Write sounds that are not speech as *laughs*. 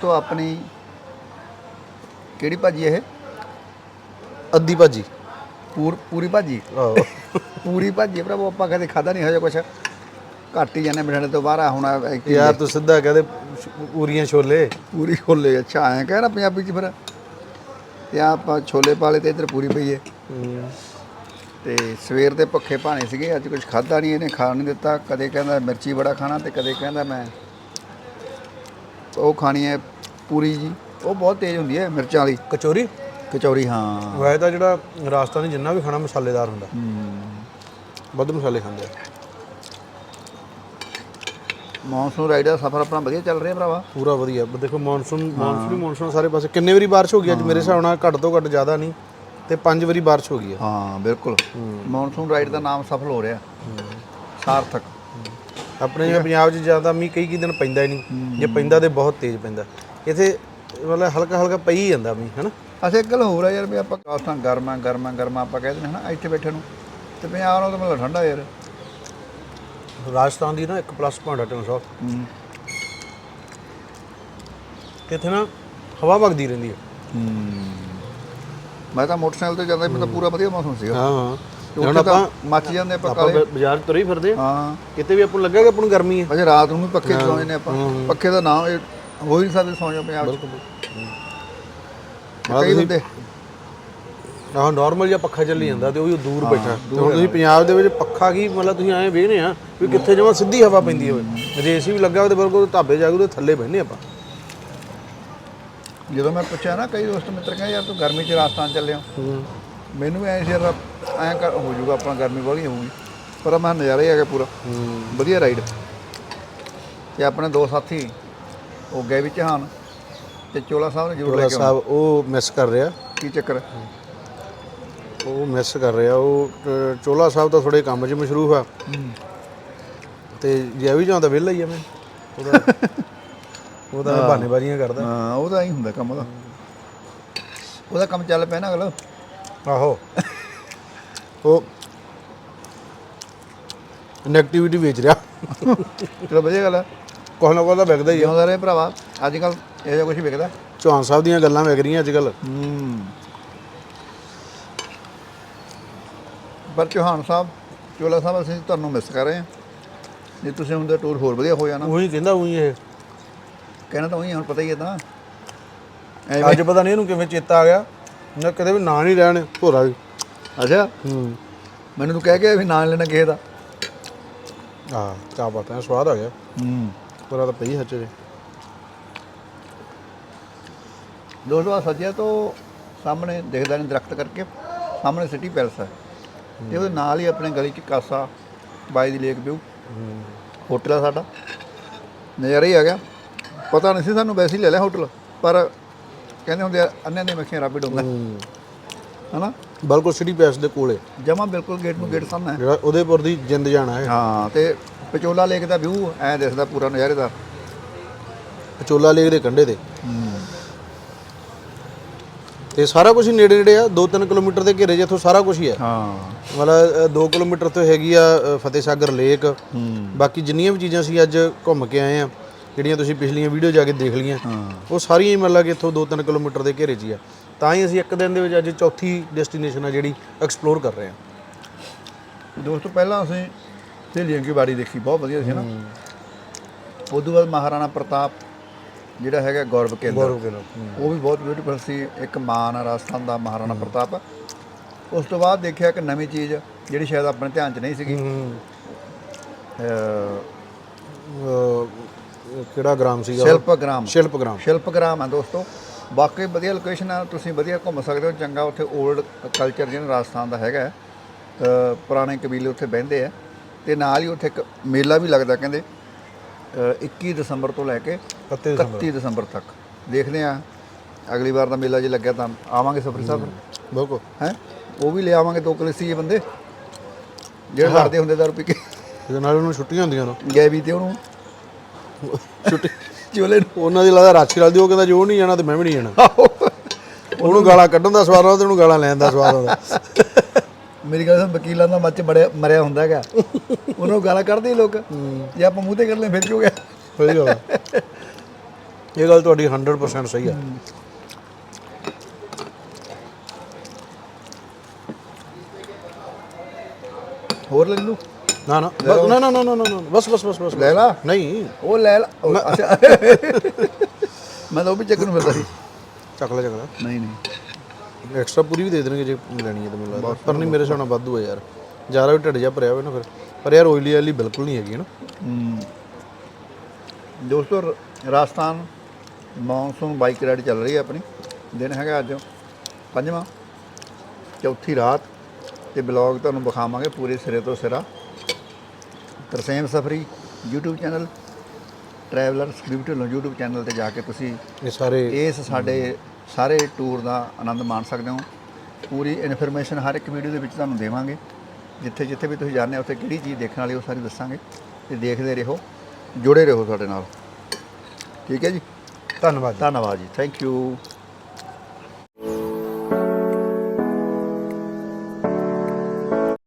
ਦੋਸਤੋ ਆਪਣੀ ਕਿਹੜੀ ਭਾਜੀ ਇਹ? ਅੱਧੀ ਭਾਜੀ। ਪੂਰ ਪੂਰੀ ਭਾਜੀ? ਆਹੋ। ਪੂਰੀ ਭਾਜੀ ਭਰਾਵੋ ਆਪਾਂ ਕਦੇ ਖਾਦਾ ਨਹੀਂ ਹਜੇ ਕੁਛ। ਘੱਟ ਹੀ ਜਾਂਦੇ ਬਠਿੰਡੇ ਤੋਂ ਬਾਹਰ ਆ ਹੁਣ ਯਾਰ ਤੂੰ ਸਿੱਧਾ ਕਹਦੇ ਪੂਰੀਆਂ ਛੋਲੇ। ਪੂਰੀ ਖੋਲੇ ਅੱਛਾ ਐਂ ਕਹਿ ਨਾ ਪੰਜਾਬੀ ਚ ਫਿਰ। ਤੇ ਆਹ ਆਪਾਂ ਛੋਲੇ ਪਾਲੇ ਤੇ ਇੱਧਰ ਪੂਰੀ ਪਈ ਹੈ। ਤੇ ਸਵੇਰ ਦੇ ਭੁੱਖੇ ਭਾਣੇ ਸੀਗੇ ਅੱਜ ਕੁਝ ਖਾਦਾ ਨਹੀਂ ਇਹਨੇ ਖਾਣ ਨਹੀਂ ਦਿੱਤਾ। ਕਦੇ ਕਹਿੰਦਾ ਮਿਰਚੀ ਬੜਾ ਖਾਣਾ ਤੇ ਕਦੇ ਕਹਿੰਦਾ ਮੈਂ ਉਹ ਖਾਣੀ ਹੈ ਪੂਰੀ ਜੀ। ਉਹ ਬਹੁਤ ਤੇਜ਼ ਹੁੰਦੀ ਹੈ ਮਿਰਚਾਂ ਵਾਲੀ। ਕਚੋਰੀ? ਕਚੌਰੀ ਹਾਂ। ਵੈਸੇ ਤਾਂ ਜਿਹੜਾ ਰਾਜਸਥਾਨੀ ਜਿੰਨਾ ਵੀ ਖਾਣਾ ਮਸਾਲੇਦਾਰ ਹੁੰਦਾ। ਵੱਧ ਮਸਾਲੇ ਖਾਂਦੇ ਆ। ਮੌਨਸੂਨ ਰਾਈਡ ਦਾ ਸਫ਼ਰ ਆਪਣਾ ਵਧੀਆ ਚੱਲ ਰਿਹਾ ਭਰਾਵਾ। ਪੂਰਾ ਵਧੀਆ। ਬ- ਦੇਖੋ ਮੌਨਸੂਨ ਮੌਨਸੂਨ ਹੀ ਮੌਨਸੂਨ ਸਾਰੇ ਪਾਸੇ। ਕਿੰਨੇ ਵਾਰੀ ਬਾਰਿਸ਼ ਹੋ ਗਈ ਅੱਜ? ਮੇਰੇ ਹਿਸਾਬ ਨਾਲ ਘੱਟ ਤੋਂ ਘੱਟ ਜ਼ਿਆਦਾ ਨਹੀਂ ਤੇ ਪੰਜ ਵਾਰੀ ਬਾਰਿਸ਼ ਹੋ ਗਈ ਆ। ਹਾਂ ਬਿਲਕੁਲ। ਮੌਨਸੂਨ ਰਾਈਡ ਦਾ ਨਾਮ ਸਫਲ ਹੋ ਰਿਹਾ। ਸਾਰਥਕ। ਆਪਣੇ ਜਿਵੇਂ ਪੰਜਾਬ 'ਚ ਜ਼ਿਆਦਾ ਮੀਂਹ ਕਈ ਕਈ ਦਿਨ ਪੈਂਦਾ ਹੀ ਨਹੀਂ ਜੇ ਪੈਂਦਾ ਤੇ ਬਹੁਤ ਤੇਜ਼ ਪੈਂਦਾ। ਇੱਥੇ ਮਤਲਬ ਹਲਕਾ ਹਲਕਾ ਪਈ ਜਾਂਦਾ ਮੀਂਹ ਹਨਾ? ਅੱਛਾ ਇੱਕ ਗੱਲ ਹੋਰ ਆ ਯਾਰ ਵੀ ਆਪਾਂ ਕਾਸਤਾਂ ਗਰਮਾ ਗਰਮਾ ਗਰਮਾ ਆਪਾਂ ਕਹਿੰਦੇ ਨੇ ਹਨਾ ਇੱਥੇ ਬੈਠੇ ਨੂੰ। ਤੇ ਪੰਜਾਬ ਨਾਲੋਂ ਤਾਂ ਮਤਲਬ ਠੰਡਾ ਯਾਰ। ਰਾਜਸਥਾਨ ਦੀ ਨਾ ਇੱਕ ਪਲੱਸ ਪੁਆਇੰਟ ਹੈ ਟਿਮ ਸਾਹਿਬ ਹੂੰ। ਕਿ ਇੱਥੇ ਨਾ ਹਵਾ ਵਗਦੀ ਰਹਿੰਦੀ ਹੈ। ਮੈਂ ਤਾਂ ਮੋਟਰਸਾਈਕਲ ਤੇ ਜਾਂਦਾ ਸੀ, ਮੈਨੂੰ ਤਾਂ ਪੂਰਾ ਵਧੀਆ ਮੌਸਮ ਸੀਗਾ। ਹਾਂ ਹਾਂ। ਤੇ ਹੁਣ ਆਪਾਂ ਮੱਚ ਜਾਂਦੇ ਆਪਾਂ ਕਾਲੇ। ਬਾਜ਼ਾਰ ਤੁਰੇ ਹੀ ਫਿਰਦੇ ਆ। ਹਾਂ। ਕਿਤੇ ਵੀ ਆਪਾਂ ਨੂੰ ਲੱਗਾ ਕਿ ਆਪਾਂ ਨੂੰ ਗਰਮੀ ਹੈ ਅਜੇ ਰਾਤ ਨੂੰ ਵੀ ਪੱਖੇ ਚਲਾਉਂਦੇ ਨੇ ਆਪਾਂ। ਪੱਖੇ ਦਾ ਨਾਮ ਇਹ ਹੋ ਹੀ ਨਹੀਂ ਸਕਦੇ ਸੌਂ ਜਾ ਪੰਜਾਬ ਚ। ਕਈ ਬੰਦੇ ਆਹ ਨਾਰਮਲ ਜਿਹਾ ਪੱਖਾ ਚੱਲੀ ਜਾਂਦਾ ਤੇ ਉਹ ਵੀ ਦੂਰ ਬੈਠਾ। ਤੇ ਹੁਣ ਤੁਸੀਂ ਪੰਜਾਬ ਦੇ ਵਿੱਚ ਪੱਖਾ ਕੀ ਮਤਲਬ ਤੁਸੀਂ ਐਂ ਵੇਖਨੇ ਆ ਵੀ ਕਿੱਥੇ ਜਮਾ ਸਿੱਧੀ ਹਵਾ ਪੈਂਦੀ ਹੋਵੇ। ਜੇ ਏਸੀ ਵੀ ਲੱਗਾ ਉਹਦੇ ਬਿਲਕੁਲ ਢਾਬੇ ਜਾ ਕੇ ਉਹਦੇ ਥੱਲੇ ਬਹਿੰਦੇ ਆਪਾਂ। ਜਦੋਂ ਮੈਂ ਪੁੱਛਿਆ ਨਾ ਕਈ ਦੋਸਤ ਮਿੱਤਰ ਕਹਿੰਦੇ ਯਾਰ ਤੂੰ ਗਰਮੀ ਚ ਰਾਜਸਥਾਨ ਚੱਲਿਆ ਮੈਨੂੰ ਵੀ ਐਂ ਸੀ ਯਾਰ ਐਂ ਕਰ ਹੋ ਜਾਊਗਾ ਆਪਣਾ ਗਰਮੀ ਵਾਲੀ ਹੋਊਗੀ। ਪਰ ਮੈਂ ਨਜ਼ਾਰਾ ਹੀ ਆ ਗਿਆ ਪੂਰਾ ਵਧੀਆ ਰਾਈਡ ਤੇ ਆਪਣੇ ਦੋ ਸਾਥੀ ਉਹ ਗਏ ਵੀ ਚਹਾਨ ਤੇ ਚੋਲਾ ਸਾਹਿਬ ਨੇ ਜ਼ਰੂਰ ਲੈ ਚੋਲਾ ਕੇ ਆਉਣਾ। ਸਾਹਿਬ ਉਹ ਮਿਸ ਕਰ ਰਿਹਾ। ਕੀ ਚੱਕਰ? ਉਹ ਮਿਸ ਕਰ ਰਿਹਾ। ਉਹ ਚੋਲਾ ਸਾਹਿਬ ਤਾਂ ਥੋੜੇ ਕੰਮ 'ਚ ਮਸ਼ਰੂਫ ਆ। ਤੇ ਜੇ ਵੀ ਜਾਂਦਾ ਵਿਹਲਾ ਹੀ ਆ ਮੈਂ। ਉਹਦਾ *laughs* ਉਹਦਾ ਬਹਾਨੇਬਾਜ਼ੀਆਂ ਕਰਦਾ। ਹਾਂ ਉਹਦਾ ਹੀ ਹੁੰਦਾ ਕੰਮ ਉਹਦਾ ਉਹਦਾ ਕੰਮ ਚੱਲ ਪਿਆ ਨਾ ਅਗਲਾ। ਆਹੋ। ਉਹ ਨੈਗੇਟਿਵਿਟੀ ਵੇਚ ਰਿਹਾ। ਚਲੋ ਵਧੀਆ ਗੱਲ ਹੈ ਕੁਛ ਨਾ ਕੁਛ ਤਾਂ ਵਿਕਦਾ ਹੀ ਆ। ਜਿਉਂਦਾ ਰਹੇ ਭਰਾਵਾ ਅੱਜ ਕੱਲ ਇਹ ਜਿਹਾ ਕੁਝ ਵਿਕਦਾ। ਚੌਹਾਨ ਸਾਹਿਬ ਦੀਆਂ ਗੱਲਾਂ ਵਿਕ ਰਹੀਆਂ ਅੱਜ ਕੱਲ ਹੂੰ। ਪਰ ਚੌਹਾਨ ਸਾਹਿਬ ਚੋਲਾ ਸਾਹਿਬ ਅਸੀਂ ਤੁਹਾਨੂੰ ਮਿਸ ਕਰ ਰਹੇ ਹਾਂ। ਜੇ ਤੁਸੀਂ ਹੁੰਦੇ ਟੂਰ ਹੋਰ ਵਧੀਆ ਹੋ ਜਾਣਾ। ਉਹੀ ਕਹਿੰਦਾ ਉਹੀ ਇਹ। ਕਹਿਣਾ ਤਾਂ ਉਹੀ ਹੁਣ ਪਤਾ ਹੀ ਹੈ ਤਾਂ। ਅੱਜ ਪਤਾ ਨਹੀਂ ਇਹਨੂੰ ਕਿਵੇਂ ਚੇਤਾ ਆ ਗਿਆ। ਨਾ ਕਦੇ ਵੀ ਨਾਂ ਨਹੀਂ ਲੈਣ ਭੋਰਾ। ਵੀ ਅੱਛਾ? ਹੂੰ। ਮੈਨੂੰ ਤੂੰ ਕਹਿ ਕੇ ਵੀ ਨਾਂ ਲੈਣਾ ਕਿਸੇ ਦਾ। ਆ ਕਾ ਬਾਤ ਹੈ ਸਵਾਦ ਆ ਗਿਆ। ਹੂੰ। ਪੂਰਾ ਤਾਂ ਪਈ ਹੱਚ ਦੋਸਤੋ ਆਹ ਸੱਜਿਆ ਤੋਂ ਸਾਹਮਣੇ ਦਿਖਦਾ ਨਹੀਂ ਦਰਖਤ ਕਰਕੇ ਸਾਹਮਣੇ ਸਿਟੀ ਪੈਲਸ ਹੈ। ਤੇ ਉਹਦੇ ਨਾਲ ਹੀ ਆਪਣੇ ਗਲੀ 'ਚ casa by the lake view hotel ਆ ਸਾਡਾ। ਨਜ਼ਾਰਾ ਹੀ ਆ ਗਿਆ। ਪਤਾ ਨਹੀਂ ਸੀ ਸਾਨੂੰ ਵੈਸੇ ਹੀ ਲੈ ਲਿਆ ਹੋਟਲ ਪਰ ਕਹਿੰਦੇ ਹੁੰਦੇ ਆ ਅੰਨੇ ਨੇ ਮੱਖੀਆਂ ਰੱਬ ਡੋਂਗਾ ਹਨਾ? ਬਿਲਕੁਲ ਸਿਟੀ ਪੈਸ ਦੇ ਕੋਲੇ। ਜਮਾ ਬਿਲਕੁਲ ਗੇਟ ਨੂੰ ਗੇਟ ਸਾਹਮਣੇ। ਹੈ ਜਿਹੜਾ ਉਦੇਪੁਰ ਦੀ ਜਿੰਦ ਜਾਣਾ ਹੈ। ਹਾਂ ਤੇ ਪਚੋਲਾ ਲੇਕ ਦਾ ਵਿਊ ਐ ਦਿਸਦਾ ਪੂਰਾ ਨਜ਼ਾਰੇਦਾਰ ਚੋਲਾ ਲੇਕ ਦੇ ਕੰਢੇ ਤੇ। ਤੇ ਸਾਰਾ ਕੁਝ ਨੇੜੇ ਨੇੜੇ ਆ 2-3 ਕਿਲੋਮੀਟਰ ਦੇ ਘੇਰੇ ਜਿੱਥੋਂ ਸਾਰਾ ਕੁਝ ਹੀ ਹੈ ਹਾਂ। ਮਤਲਬ 2 ਕਿਲੋਮੀਟਰ ਤੋਂ ਹੈਗੀ ਆ ਅ, ਫਤਿਹ ਸਾਗਰ ਲੇਕ ਬਾਕੀ ਜਿੰਨੀਆਂ ਵੀ ਚੀਜ਼ਾਂ ਸੀ ਅੱਜ ਘੁੰਮ ਕੇ ਆਏ ਆ ਜਿਹੜੀਆਂ ਤੁਸੀਂ ਪਿਛਲੀਆਂ ਵੀਡੀਓ ਜਾ ਕੇ ਦੇਖ ਲਈਆਂ ਉਹ ਸਾਰੀਆਂ ਹੀ ਮਤਲਬ ਕਿ ਇੱਥੋਂ 2-3 ਕਿਲੋਮੀਟਰ ਦੇ ਘੇਰੇ 'ਚ ਹੀ ਆ। ਤਾਂ ਹੀ ਅਸੀਂ ਇੱਕ ਦਿਨ ਦੇ ਵਿੱਚ ਅੱਜ ਚੌਥੀ ਡੈਸਟੀਨੇਸ਼ਨ ਆ ਜਿਹੜੀ ਐਕਸਪਲੋਰ ਕਰ ਰਹੇ ਹਾਂ। ਦੋਸਤੋ ਪਹਿਲਾਂ ਅਸੀਂ ਸਹੇਲੀਆਂ ਦੀ ਬਾੜੀ ਦੇਖੀ ਬਹੁਤ ਵਧੀਆ ਸੀ ਨਾ। ਉਦੋਂ ਬਾਅਦ ਮਹਾਰਾਣਾ ਪ੍ਰਤਾਪ ਜਿਹੜਾ ਹੈਗਾ ਗੌਰਵ ਕੇਂਦਰ। ਉਹ ਵੀ ਬਹੁਤ ਬਿਊਟੀਫੁਲ ਸੀ ਇੱਕ ਮਾਨ ਆ ਰਾਜਸਥਾਨ ਦਾ ਮਹਾਰਾਣਾ ਪ੍ਰਤਾਪ। ਉਸ ਤੋਂ ਬਾਅਦ ਦੇਖਿਆ ਇੱਕ ਨਵੀਂ ਚੀਜ਼ ਜਿਹੜੀ ਸ਼ਾਇਦ ਆਪਣੇ ਧਿਆਨ 'ਚ ਨਹੀਂ ਸੀਗੀ। ਕਿਹੜਾ ਗ੍ਰਾਮ ਸੀਗਾ? ਉਹ? ਸ਼ਿਲਪਗ੍ਰਾਮ ਸ਼ਿਲਪਗ੍ਰਾਮ ਸ਼ਿਲਪਗ੍ਰਾਮ ਹੈ ਦੋਸਤੋ। ਵਾਕਈ ਵਧੀਆ ਲੋਕੇਸ਼ਨ ਹੈ ਤੁਸੀਂ ਵਧੀਆ ਘੁੰਮ ਸਕਦੇ ਹੋ। ਚੰਗਾ ਉੱਥੇ 올ਡ ਕਲਚਰ ਜਿਹੜਾ ਰਾਜਸਥਾਨ ਦਾ ਹੈਗਾ ਹੈ। ਅ, ਪੁਰਾਣੇ ਕਬੀਲੇ ਉੱਥੇ ਬਹਿੰਦੇ ਆ। ਤੇ ਨਾਲ ਹੀ ਉੱਥੇ ਇੱਕ ਮੇਲਾ ਵੀ ਲੱਗਦਾ ਕਹਿੰਦੇ ਅ, 21 ਦਸੰਬਰ ਤੋਂ ਲੈ ਕੇ 31 ਦਸੰਬਰ। 31 ਦਸੰਬਰ ਤੱਕ। ਦੇਖਦੇ ਆ ਅਗਲੀ ਵਾਰ ਦਾ ਮੇਲਾ ਜੇ ਲੱਗਿਆ ਤਾਂ ਆਵਾਂਗੇ ਸਫਰੀ ਸਾਹਿਬ। ਬਿਲਕੁਲ। ਹੈ? ਉਹ ਵੀ ਲੈ ਆਵਾਂਗੇ ਦੋ ਕਲੇਸੀ ਬੰਦੇ। ਜਿਹੜੇ ਲੜਦੇ ਹੁੰਦੇ ਦਾਰੂ ਪੀ ਕੇ। ਇਹਦੇ ਨਾਲ ਉਹਨੂੰ ਛੁੱਟੀਆਂ ਹੁੰਦੀਆਂ ਨੇ। ਗਏ ਵੀ ਤੇ ਉਹਨੂੰ। ਛੁੱਟੀ ਚੋਲੇ ਨੂੰ ਉਹਨਾਂ ਦੀ ਲੱਗਦਾ ਰਾਛੀ ਰਲਦੀ ਉਹ ਕਹਿੰਦਾ ਜੋ ਨਹੀਂ ਜਾਣਾ ਤੇ ਮੈਂ ਵੀ ਨਹੀਂ ਜਾਣਾ। ਉਹਨੂੰ ਗਾਲਾਂ ਕੱਢਣ ਦਾ ਸਵਾਦ ਆਉਂਦਾ ਤੇ ਉਹਨੂੰ ਗਾਲਾਂ ਲੈਣ ਦਾ ਸਵਾਦ ਆਉਂਦਾ ਮੇਰੀ ਗੱਲ ਸੁਣ ਵਕੀਲਾਂ ਦਾ ਮੱਚ ਬੜਿਆ ਮਰਿਆ ਹੁੰਦਾ ਹੈਗਾ। ਉਹਨੂੰ ਗਾਲਾਂ ਕੱਢਦੇ ਹੀ। ਲੋਕ ਜੇ ਆਪਾਂ ਮੂੰਹ ਤੇ ਕਰ ਲੈ ਫਿਰ ਕੀ ਹੋ ਗਿਆ? ਸਹੀ ਗੱਲ। ਇਹ ਗੱਲ ਤੁਹਾਡੀ 100% ਸਹੀ ਆ। ਹੋਰ ਲੈ ਲੂ ਨਾ ਨਾ। ਬਸ- ਨਾ ਨਾ ਨਾ ਨਾ ਨਾ ਨਾ, ਬਸ ਬਸ ਬਸ ਬਸ। ਲੈ ਲਾ। ਨਹੀਂ। ਉਹ ਲੈ ਲਾ। ਉਹ ਅੱਛਾ। *laughs* ਮੈਂ ਤਾਂ ਉਹ ਵੀ ਚੱਕਰ ਨੂੰ ਫਿਰਦਾ ਸੀ ਚੱਕ ਲੈ ਚੱਕ ਲੈ। ਨਹੀਂ ਨਹੀਂ। ਐਕਸਟਰਾ ਪੂਰੀ ਵੀ ਦੇ ਦੇਣਗੇ ਜੇ ਲੈਣੀ ਹੈ ਤਾਂ ਮੈਨੂੰ ਲੱਗਦਾ ਪਰ ਨਹੀਂ ਮੇਰੇ ਹਿਸਾਬ ਨਾਲ ਵਾਧੂ ਹੈ ਯਾਰ। ਜ਼ਿਆਦਾ ਵੀ ਢਿੱਡ ਜਿਹਾ ਭਰਿਆ ਹੋਵੇ ਨਾ ਫਿਰ। ਪਰ ਯਾਰ ਓਇਲੀ ਵਾਲੀ ਬਿਲਕੁਲ ਨਹੀਂ ਹੈਗੀ ਨਾ। ਦੋਸਤੋ ਰ- ਰਾਜਸਥਾਨ ਮੌਨਸੂਨ ਬਾਈਕ ਰਾਈਡ ਚੱਲ ਰਹੀ ਹੈ ਆਪਣੀ। ਦਿਨ ਹੈਗਾ ਅੱਜ ਪੰਜਵਾਂ। ਚੌਥੀ ਰਾਤ। ਤੇ ਬਲੌਗ ਤੁਹਾਨੂੰ ਵਿਖਾਵਾਂਗੇ ਪੂਰੇ ਸਿਰੇ ਤੋਂ ਸਿਰਾ। Tarsem Safri YouTube channel travellers beauty Dhillon YouTube channel ਤੇ ਜਾ ਕੇ ਤੁਸੀਂ ਇਹ ਸਾਰੇ ਇਸ ਸਾਡੇ ਸਾਰੇ ਟੂਰ ਦਾ ਆਨੰਦ ਮਾਣ ਸਕਦੇ ਹੋ। ਪੂਰੀ ਇਨਫੋਰਮੇਸ਼ਨ ਹਰ ਇੱਕ ਵੀਡੀਓ ਦੇ ਵਿੱਚ ਤੁਹਾਨੂੰ ਦੇਵਾਂਗੇ। ਜਿੱਥੇ ਜਿੱਥੇ ਵੀ ਤੁਸੀਂ ਜਾਂਦੇ ਹੋ ਉੱਥੇ ਕਿਹੜੀ ਚੀਜ਼ ਦੇਖਣ ਵਾਲੀ ਉਹ ਸਾਰੀ ਦੱਸਾਂਗੇ। ਤੇ ਦੇਖਦੇ ਰਹੋ ਜੁੜੇ ਰਹੋ ਸਾਡੇ ਨਾਲ। ਠੀਕ ਹੈ ਜੀ? ਧੰਨਵਾਦ ਧੰਨਵਾਦ ਜੀ। Thank you